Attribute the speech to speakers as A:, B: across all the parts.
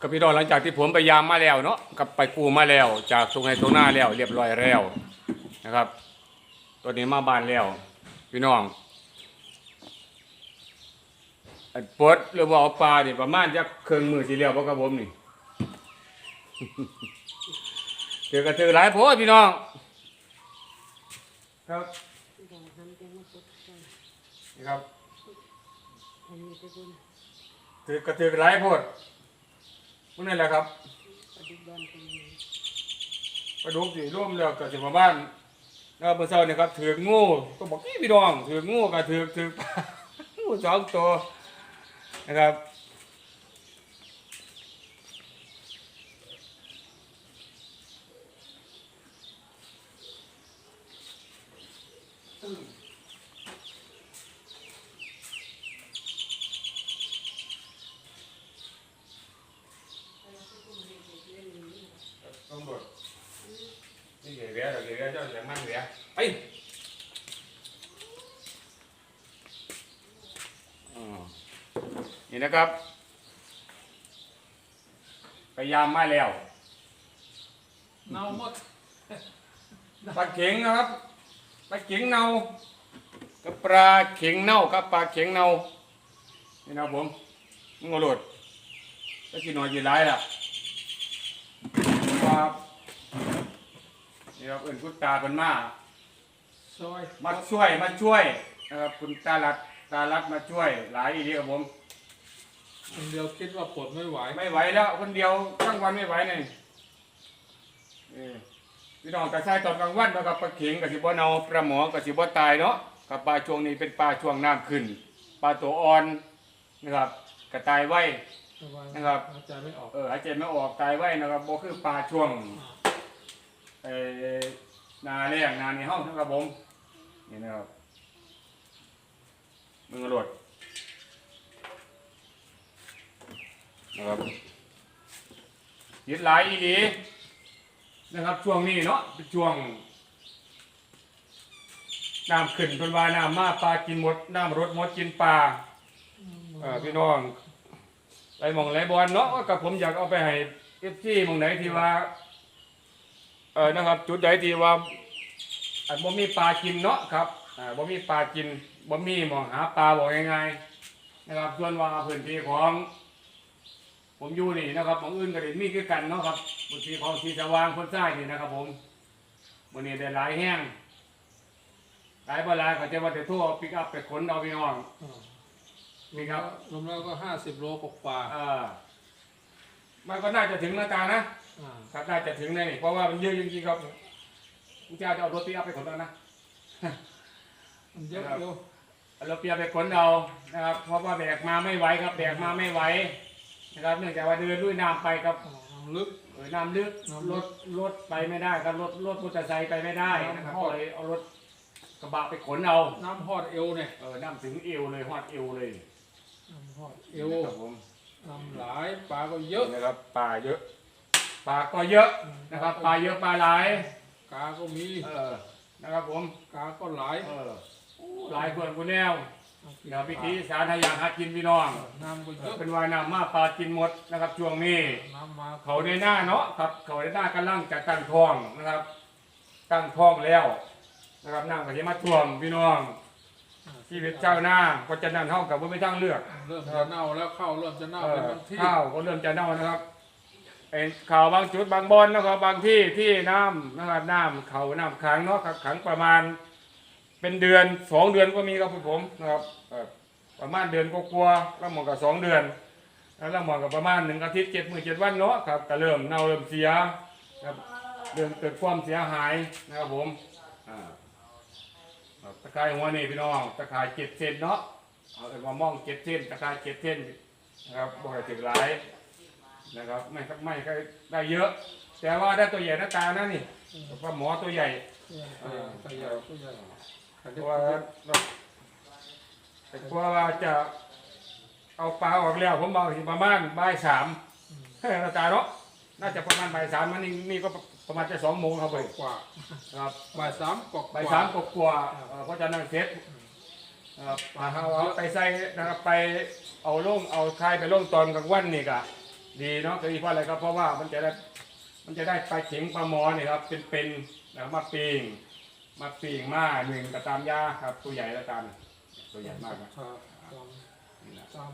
A: กับพี่น้องหลังจากที่ผมไปยามมาแล้วเนาะกับไปกู้มาแล้ว จากตรงไหนตรงหน้าแล้ว เรียบร้อยแล้วนะครับตัวนี้มาบ้านแล้ว พี่น้องอันปดหรือว่าเอาปลาเนี่ประมาณจะเครื่องมือสีเหลียวบ่ครับผมนี่เจอกระตือหลายโพดพี่น้อง ครับนี่ครับถือกระตือหลายโพด พวกนี้แหละครับปลาดุกสิร่วมแล้วก็สิประมาณแล้วเมื่อเช้านี่ครับถือกงูก็บอกพี่พี่น้องถือกงูก็ถือถือปลางูสองตัวนะครับ không นี่นะครับ พยายามมาแล้ว
B: เน่าหมด
A: ปลาเข็งนะครับปลาเข็งเน่ากับปลาเข็งเน่ากับปลาเข็งเน่านี่นะครับผมมึงเอาโหลดจะกินหน่อยกี่ไรล่ะครับนี่ครับเอื่นคุณตาเป็นมา
B: ซอย
A: มาช่วยมาช่วยนะครับคุณตาลัดตาลัดมาช่วยหลายอีเดีครับผม
B: คนเดียวคิดว่าปลดไม่ไหว
A: ไม่ไหวแล้ว คนเดียวทั้งวันไม่ไหวเลยนี่พี่น้องกระชายตอนกลางวันนะครับปลาเข็งกับสิบ่เนาปลาหมอกับสิบ่ตายเนาะกับปลาช่วงนี้เป็นปลาช่วงน้ำขึ้นปลาตัวอ่อนนะครับกระตายไว้นะครับ
B: หายใจไม่ออก
A: เออหายใจไม่ออกตายไว้นะครับบ่คือปลาช่วงเอ่อนาแรงนาในห้องนะครับผมนี่นะครับมือรวด นะครับยึดหลายอีดีนะครับ ช่วงนี้เนาะเป็นช่วงน้ำขึ้นเป็นว่าน้ำมาปลากินหมดน้ำรดหมดกินปลาเออพี่น้องไปหมองไหนบอลเนาะกับผมอยากเอาไปให้เอฟซีมองไหนที่ว่าเออนะครับ จุดใดที่ว่าอันบ่มีปลากินเนาะครับอ่าบ่มีปลากินบ่มีหมองหาปลาบอกง่ายๆนะครับส่วนว่าพื้นที่ของ ผมอยู่นี่นะครับของอื่นก็ได้มีคือกันเนาะครับพื้นที่ของที่สว่างคนใต้นี่นะครับ ผมวันนี้ได้หลายแห้งหลายบ่หลายก็จะว่าจะทั่วปิกอัพไปขนเอาพี่น้อง
B: อ่า
A: นี่ครับ
B: รวมแล้วก็ห้าสิบโลกว่า
A: เออมันก็น่าจะถึงหน้าตานะ
B: ๆอ่า
A: ครับน่าจะถึงเลยนี่เพราะว่ามันเยอะจริงๆครับคุณเจ้าจะเอารถปีอัพไปขนเอานะ
B: มันเยอะ
A: ครับ
B: อยู่
A: เอารถปีอัพไปขนเอานะครับ เพราะว่าแบกมาไม่ไหวครับ แบกมาไม่ไหว นะครับเนื่องจากว่าเดินด้วยน้ำไปครับ
B: อ่าน้ำลึก
A: เออน้ำลึก
B: น้ำลึ
A: ร
B: ก
A: ถรถไปไม่ได้ครับรถรถมอเตอร์ไซค์ไปไม่ได้นะครับ
B: น้ำฮอ
A: ก็
B: ด
A: เลยเอารถกระบะไปขนเอา
B: น้ำฮอดเอวเนี่ย
A: เออน้ำถึงเอวเลยฮอดเอวเลย
B: น้ำฮอดเอว
A: ครับผม
B: น้ำหลายปลาก็เยอะ
A: นะครับปลาเยอะปลาก็เยอะนะครับปลาเยอะปลาหลาย
B: กาก็มี
A: เออนะครับผม
B: กาก็หลาย
A: เออหลายคนกูแนว
B: เอากิน
A: เดี๋ยวพิธีสารทายากหากินพี่น้อง
B: น้ำก็เยอะ
A: เป็นวายน้ำมาปลากินหมดนะครับช่วงนี้
B: น้ำมา
A: เขาในหน้าเนาะครับเขาในหน้ากำลังจะตั้งท้องนะครับ ตั้งท้องแล้วนะครับน้ำก็จะมาท่วมพี่น้องชีวิตเจ้าหน้าก็จะนั่นเท่ากับว่าไม่ทั้งเลือก
B: เริ่มจะเน่าแล้วเข้าเริ่มจะเน่า
A: เอ
B: เป็น
A: อบา
B: งที่
A: ข้าวก็เริ่มจะเน่านะครับเป็นข่าวบางจุดบางบอนนะครับบางที่ที่น้ำนะครับน้ำเขาน้ำขังเนาะครับขังประมาณ เป็นเดือนสองเดือนก็มีครับผมนะครับประมาณเดือนก็กลัวแล้วหมดกับสองเดือนแล้วหมดกับประมาณหนึ่งอาทิตย์เจ็ดมือเจ็ดวันเนาะครับก็เริ่มเน่าเริ่มเสียครับเริ่มเกิดความเสียหายนะครับผมอ่าตะไคร้หัวนี่พี่น้องตะไคร้เจ็ดเซนเนาะเอาไปมามองเจ็ดเซนตะไคร้เจ็ดเซนนะครับบ่ให้ถึงหลายนะครับไม่ครับไม่ก็ได้เยอะ แต่ว่าได้ตัวใหญ่หน้าตานะนี่เพราะหมอตัวใหญ่
B: เออตัวใหญ่ตัวใหญ่
A: เพราะว่าแต่กลัวว่าจะเอาปลาออกแล้วผมบอกถึงประมาณบ่ายสามเฮ้ยอาจารย์เนาะน่าจะประมาณบ่ายสามมันนี่นี่ก็ประมาณจะสองโมงครับผม
B: กว่า
A: ครับ
B: บ่ายสามกว่า
A: บ่ายสามกว่าๆเอ่อเพราะฉะนั้นเสร็จครับเอาเอาไปใส่นะครับไปเอาลงเอาคายไปลงตอนกลางวันนี่กะดีเนาะก็ดีเพราะอะไรครับเพราะว่ามันจะได้มันจะได้ปลาเข็งปลาหมอเนี่ยครับเป็นเป็นนะครับมาปิง มาปิงมาหนึ่งกระตามยาครับ ตัวใหญ่ล้วกันตัวใหญ่มากนะ
B: ครับตาม
A: นี่นะ
B: ตาม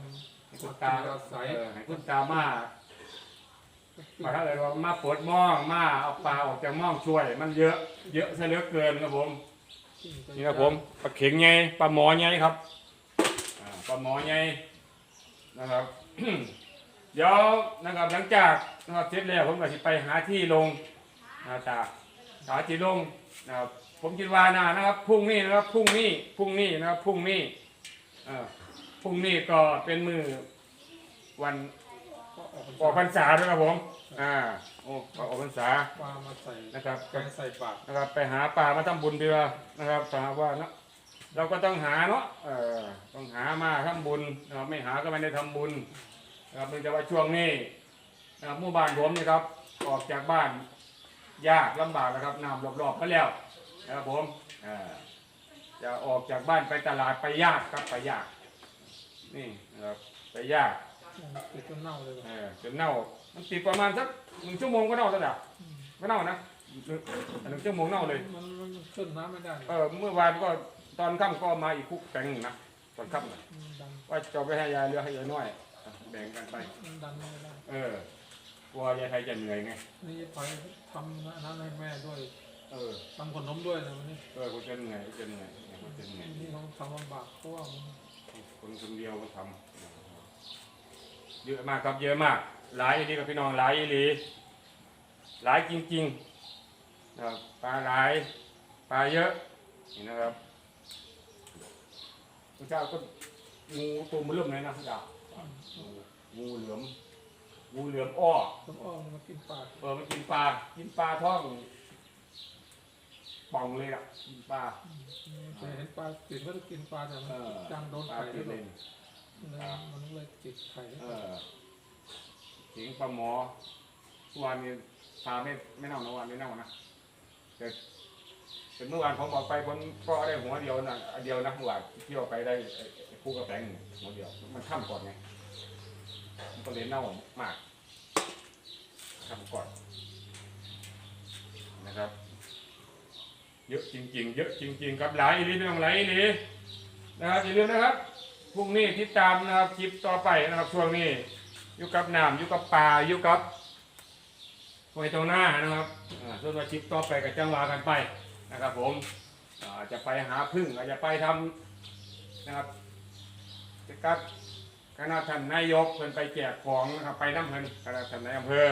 A: ให้คุณตาเออให้คุณตามามาถ้าเลยว่ามาปวดม่องมาเอาปลาออกจากม่องช่วย มันเยอะ เยอะซะเหลือเกินครับผมนี่ครับผมปลาเข็งไงปลาหมอไงครับปลาหมอไงนะครับเดี๋ยวนะครับหลังจากนะครับเสร็จแล้วผมก็จะไปหาที่ลงนาตาหาที่ลงนะครับ ผมคิดว่านานะครับพรุ่งนี้นะครับพรุ่งนี้พรุ่งนี้นะครับพรุ่งนี้เอ่อพรุ่งนี้ก็เป็นมือวัน
B: ก็ออก
A: ออกพรรษาด้วยครับผม อ่า โอ้ออกพรรษา
B: ปลามาใส่
A: นะครับ
B: แกงใส่ปาก
A: นะครับ ไปหาปลามาทำบุญดีกว่านะครับถ้าหากว่าเนาะเราก็ต้องหาเนาะเออต้องหามาทำบุญนะครับไม่หาก็ไม่ได้ทำบุญนะครับเนื่องจากว่าช่วงนี้นะครับหมู่บ้านผมนี่ครับ ออกจากบ้านยากลำบากนะครับน้ำรอบๆก็แล้ว นะครับผมเออจะออกจากบ้านไปตลาดไปยากครับไปยาก นี่นะครับไปยาก
B: ติดจนเน่าเลย
A: เออจนเน่ามันติดประมาณสักหนึ่งชั่วโมงก็เน่าแล้วดับก็เน่านะหนึ่งหนึ่งชั่วโมงเน่าเลย
B: มันมันขึ้นน้ำไม่ได้
A: เออเมื่อวานก็ตอนค่ำก็มาอีกคุกแตงหนึ่งนะตอนค่ำน่ะ
B: มันดัน
A: ว่าจะเอาไปให้ยายเรือให้ยายน้อยอะแบ่งกันไป
B: มันดันไม่ได้
A: เออ กลัวยายไทยจะเหนื่อยไง
B: นี่ไปทำอันนั้นให้แม่ด้วย
A: เออ
B: ทำขนมด้วยนะวันนี้
A: เออคนจะเหนื่อยคนจะเหนื่อยคนจะเหนื่อย
B: นี่เขาทำลำบากเพราะว่ามัน
A: คนคนเดียวก็ทำเยอะมากครับเยอะมากหลายอีหลีกับพี่น้องหลายอีหลีหลายจริงๆนะครับปลาหลายปลาเยอะนี่นะครับพระเจ้าก็งูตัวมันเริ่มเลยนะพระเจ้างูเหลือมงูเหลือมอ้อ
B: ต้องอ้อมมากินปลา
A: เออมันกินปลากินปลาท้อง ป่องเลยอะกินปลา
B: เคยเห็นปลาติดก็จะกินปลาแต่มัน
A: เออ
B: จังโดน
A: ปลา
B: ไข่
A: ติ
B: ด้ว
A: ด
B: ย
A: เลย
B: มันเลยติดไข่
A: เออถิงปลาหมอทุกวันนี้ปลาไม่ไม่เน่าเมื่อวานไม่เน่านะแต่แต่เมื่อวานผมบอกไปผมก็ได้หัวเดียวนะอันเดียวนะเมื่อวานเที่ยวไปได้ไอ้ไอ้คู่กระแตงหัวเดียว มันข้ามก่อนไงมันก็เลยเน่ามากข้ามก่อนนะครับ เยอะจริง ๆ เยอะจริง ๆ ครับหลายอีหลีไม่ต้องหลายอีหลีนะครับอย่าลืมนะครับพรุ่งนี้ติดตามนะครับคลิปต่อไปนะครับช่วงนี้อยู่กับน้ำอยู่กับป่าอยู่กับหวยตรงหน้านะครับอ่าส่วนว่าคลิปต่อไปก็จังหวากันไปนะครับ ผมจะไปหาพึ่งอาจจะไปทำนะครับจะกับคณะท่านนายกเพิ่นไปแจกของนะครับไปน้ำเพิ่นคณะท่านนายอำเภอ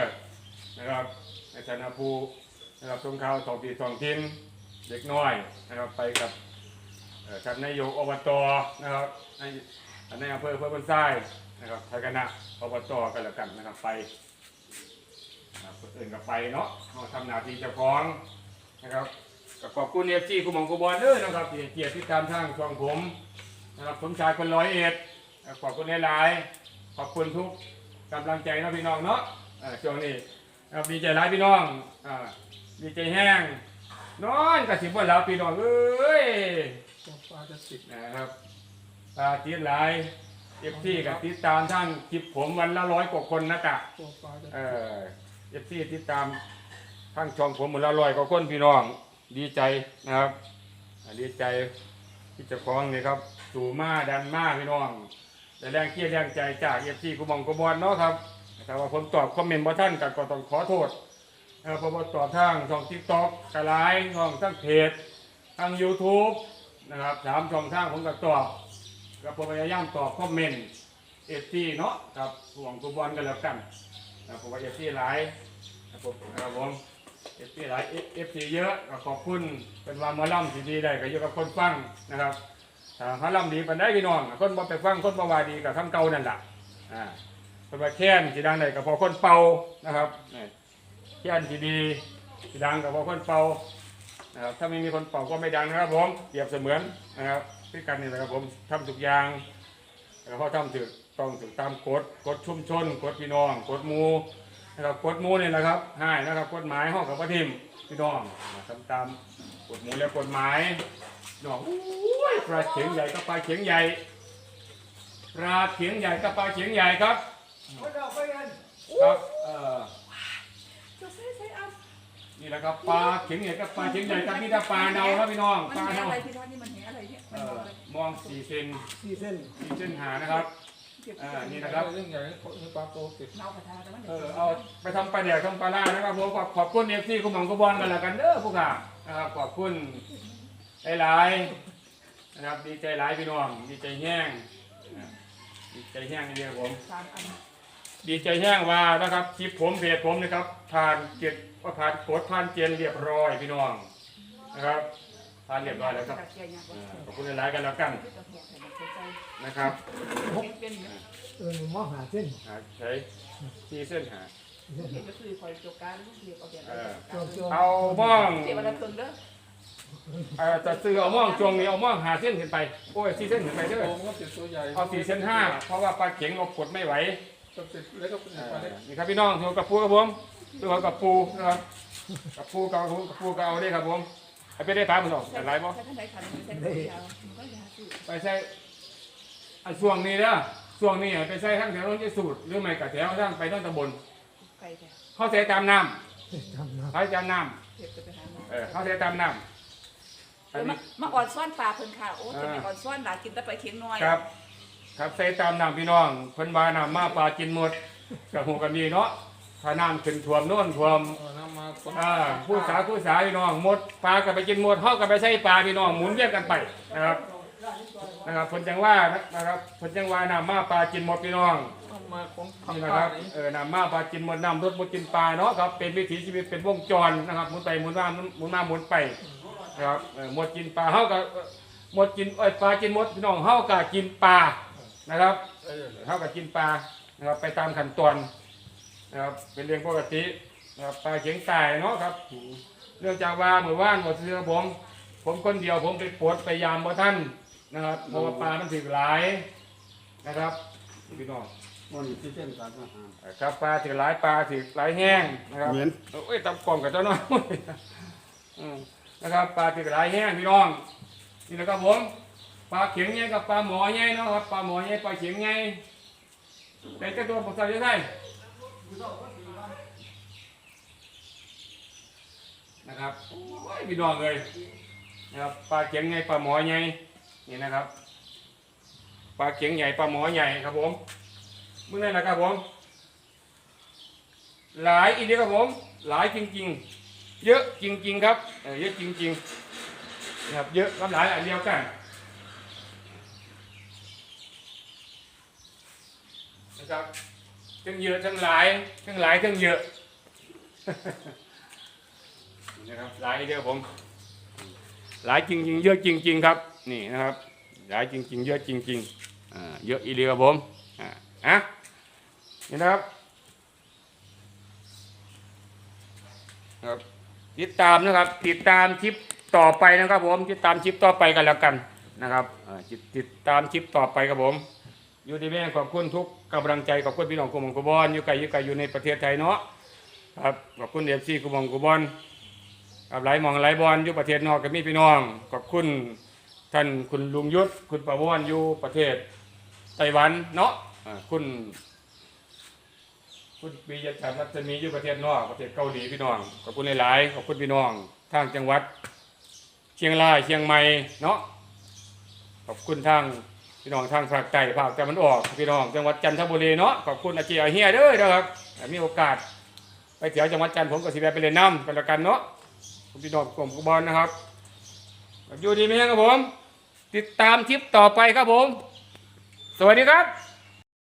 A: นะครับในฐานะผู้นะครับตรงข่าสองปีสองทิน เด็กน้อยนะครับไปกับท่านนายกอบตนะครับในท่านอำเภอเพื่อบ้านทรายนะครับทยคณะอบตกันแล้วกันนะครับไปนะครับคนอื่นก็ไปเนาะเราทำหน้าที่เจ้าของนะครับก็ขอบคุณเอฟซีคุณหมองกุบอลเด้อนะครับที่เกียรติที่ตามทางช่องผมนะครับผมชายคนร้อยเอ็ดขอบคุณหลายๆขอบคุณทุกกำลังใจนะพี่น้องเนาะช่วงนี้ดีใจหลายพี่น้องดีใจแห้ง นอนกระสิบว่าแล้วพี่น้องเอ้ย
B: ตัวปลาจะติด
A: นะครับตาติดหลายเอฟซีกับติดตามท่านคลิปผมวันละร้อยกว่าคนนะจ๊ะ
B: ตัวปลาจะ
A: เอ
B: ติด
A: อเอฟซีติดตามทางช่องผมวันละร้อยกว่าคนพี่น้อง ดีใจนะครับอ่าดีใจที่เจะคล้าของนี่ครับสู่มาดันมาพี่น้องแต่แรงเกียร์แรงใจจากเอฟซีกุมองกุบอลเนาะครับแต่ว่าผมตอบคอมเมนต์บ่ท่านก็ต้องขอโทษ นะครับเพราะว่าตอทางช่องทิกต็อกกระไลน์ช่องทั้งเพจทาง YouTube นะครับถามช่องทางผมก็ตอบก็ผมพยายามตอบคอมเมนต์เอฟซีเนาะครับห่วงฟุบอลกันแล้วกันนะผมว่าเอฟซีหลายนะผมครับผมเอฟซีหลายเอฟซีเยอะก็ขอบคุณเป็นวันมาล่ำที่ดีได้ก็อยู่กับคนฟังนะครับถ้าเขาล่ำดีปานได้พี่น้องคนบ่ไปฟังคนบ่วาดีกับทำเก่านั่นแหละอ่าคนว่าแค้นสีดังได้ก็พอคนเป่านะครับ นี่แค้นสีดีสีดังก็พอคนเป่านะครับถ้าไม่มีคนเป่าก็ไม่ดังนะครับผมเปรียบเสมือนนะครับพี่กันนี่แหละครับผมทำทุกอย่างแล้วเขาทำถึกต้องถึกตามกฎกฎชุมชนกฎพี่น้องกฎหมูนะครับกฎหมูนี่แหละครับให้นะครับกฎหมายห้องกับพระทิมพี่น้องทำตามกฎหมูและกฎหมายน้องอุ้ยปลาเขียงใหญ่กับปลาเขียงใหญ่ปลาเขียงใหญ่กับปลาเขียงใหญ่ครับ
C: กไม่เงิน
A: ปครับเออ
C: จะใส่ใส่เอา
A: นี่แหละครับปลาเข็งใหญ่กับปลาเข็งใหญ่กับนี่ถ้าปลาเนาครับพี่น้อง
C: มัน
A: ปลา
C: แห
A: เนา
C: อะไรพี่น้องนี่มันแหอะไรเนี่ย
A: เอ
C: มัน
A: อ
C: บอกอะไร
A: มองสี่เซน
B: สี่เส้น
A: สี่เส้นหานะครับ
C: เก็บ
A: อ่านี่นะครับ
B: เรื่องใหญ่นี่ปลาโตติด
C: เงากระทาแต่มัน
A: เออเอาไปทำปลาแดกทำปลาล่านะครับผมขอบขอบคุณเอฟซีคุณหมองกุบอลกันแล้วกันเด้อพวกข้านะครับขอบคุณหลายๆนะครับดีใจหลายพี่น้องดีใจแห้งนะดีใจแห้งนี่เดียวผม
C: สามอัน
A: ดีใจแห้งว่านะครับคลิปผมเพจผมนะครับผ่านเจ็ด ว่าผ่านกดผ่านเกณฑ์เรียบร้อยพี่น้องนะครับผ่านเรียบร้อยแล้วครับ
C: เกี่ยวยาก
A: เออขอบคุณหลายๆกันแล้วกันนะครับ
C: เป็นอยู่
D: เออมองหาเส้น
A: หาใช้ที่เส้นหา
C: เห็นก็คือคอยโจการลูกเรียกเอาแบบ
A: เอาม่อง
C: เก็บอะไรเพิ่งเด้อ
A: เอ่อจะซื้อเอาม่องจวงนี้เอาม่องหาเส้นขึ้นไปโอ้ยสี่เส้นขึ้นไปเด้อ
B: โตมันก็ติดตัวใหญ่
A: เอาสี่เส้นห้าเพราะว่าปลาเข็งเรากดไม่ไหว
B: ก็ติดแล้วก็เป็น
A: เอ
B: ปลา
A: อ
B: เล็ก
A: นี่ครับพี่น้องตัวกับปูครับผม ตัวกับปูนะครับกับปูกับกับปูกับเอาได้ครับผมไอ้ไปได้ปลาหมดหรอกแต่ไรบ่
C: ถ้าท่านใดขันใส่ตัวยาวก็อย่าซื้อ
A: ไปใช้ไอ้ช่วงนี้เด้อช่วงนี้ไปใช้ทั้งแถวโน้นจะสูตรหรือไม่กับแถวทั้งไปต้นตำบล
C: ไก่แท้
A: เข้าใช้ตามน้
D: ทำนะำ
A: ใช้ตามน้
C: เก็บจะไปหาำ
A: เออเข้าใช้ตามน้ำอัน
C: มา
A: นี้
C: มาอ่อนซ้อนปลาเพิ่นค่ะ โอ้จะไปอ่อนซ้อนหลากินแต่ไปเคียงน้อย
A: ครับ ครับใช้ตามน้ำพี่น้องเพิ่นว่าน้ำมาปลากินหมดกับหูกันมีเนาะ ถ้าน้ำขึ้นท่วมโน่นท่วม
B: เอาน้ำมาคน
A: อ่าผู้สาผู้สาพี่น้องหมดปลาก็ไปกินหมดเฮาก็ไปใช้ปลาพี่น้องหมุนเวียนกันไปนะครับนะครับเพิ่นจังว่านะครับเพิ่นจังว่าน้ำมาปลากินหมดพี่น้อง
B: น้ำมาของผัก
A: นี่นะ
B: ป
A: ค
B: ลา
A: รับ
B: นี่
A: เออน้ำมาปลากินหมดน้ำรถหมดกินปลาเนาะครับเป็นวิถีชีวิตเป็นวงจรนะครับหมุนไปหมุนมาหมุนมาหมุนไปนะครับเออหมดกินปลาเฮาก็เอ่อหมดกินเอ้ยปลากินหมดพี่น้องเฮาก็กินปลานะครับ
B: เออ
A: เฮาก็กินปลานะครับไปตามขั้นตอน นะครับ เป็นเรื่องปกตินะครับปลาเขียงตายเนาะครับเนื่องจากว่าเมื่อวานหมดเรือผม ผมคนเดียวผมไปปวดไปยามบ่ท่านนะครับเพราะว่าปลามันถึกหลายนะครับพี่น้อง
E: มันที่เส้นการอาหาร
A: ครับปลาถือหลายปลาถือหลายแห้งนะครับ
E: เหมือน
A: โอ้ยตำกล่องกับเจ้าน้อยอืมนะครับปลาถือหลายแห้งพี่น้องนี่นะครับผมปลาเข็งไงกับปลาหมอไงเนาะครับปลาหมอไงปลาเข็งไงแต่เจ้าตัวผมใส่ยังไง นะครับโอ้ยพี่น้องเลยนะครับปลาเข็งไงปลาหมอไงนี่นะครับปลาเข็งใหญ่ปลาหมอใหญ่ครับผมมื่อนั้นนะครับผม หลายอีกแล้วครับผม หลายจริงๆ เยอะจริง ๆ ครับเออเยอะจริงๆนะครับเยอะกับหลายอันเดียวกันนะครับ ทั้งเยอะทั้งหลายทั้งหลายทั้งเยอะนะครับหลายอีกแล้วผม หลายจริง ๆ เยอะจริง ๆ ครับ นี่นะครับ หลายจริง ๆ เยอะจริงๆอ่าเยอะอีกแล้วครับผมอ่าอะนี่นะครับครับติดตามนะครับ ติดตามคลิปต่อไปนะครับผมติดตามคลิปต่อไปกันแล้วกันนะครับติดติดตามคลิปต่อไปครับผม อยู่ที่แม่ขอบคุณทุกกำลังใจขอบคุณพี่น้องกุมองกุบอลอยู่ไกลอยู่ไกลอยู่ในประเทศไทยเนาะครับขอบคุณเอฟซีกุมองกุบอลครับหลายมองหลายบอลอยู่ประเทศนอกก็มีพี่น้อง ขอบคุณท่านคุณลุงยุทธคุณประวอนอยู่ประเทศไต้หวันเนาะคุณ คุณปียชัดรัศมีอยู่ประเทศนอกประเทศเกาหลีพี่น้องขอบคุณหลายๆขอบคุณพี่น้องทางจังหวัด เชียงรายเชียงใหม่เนาะขอบคุณทาง พี่น้องทางภาคใต้ภาคตะวันออก พี่น้องจังหวัดจันทบุรีเนาะขอบคุณอาเจียเฮียเด้อนะครับมีโอกาส ไปเที่ยวจังหวัดจันทร์ผมก็สิแวะไปเลยนน้ำกันละกันเนาะพี่น้องกลุ่มกุบอลนะครับอยู่ดีไหมครับผม ติดตามคลิปต่อไปครับผม สวัสดีครับ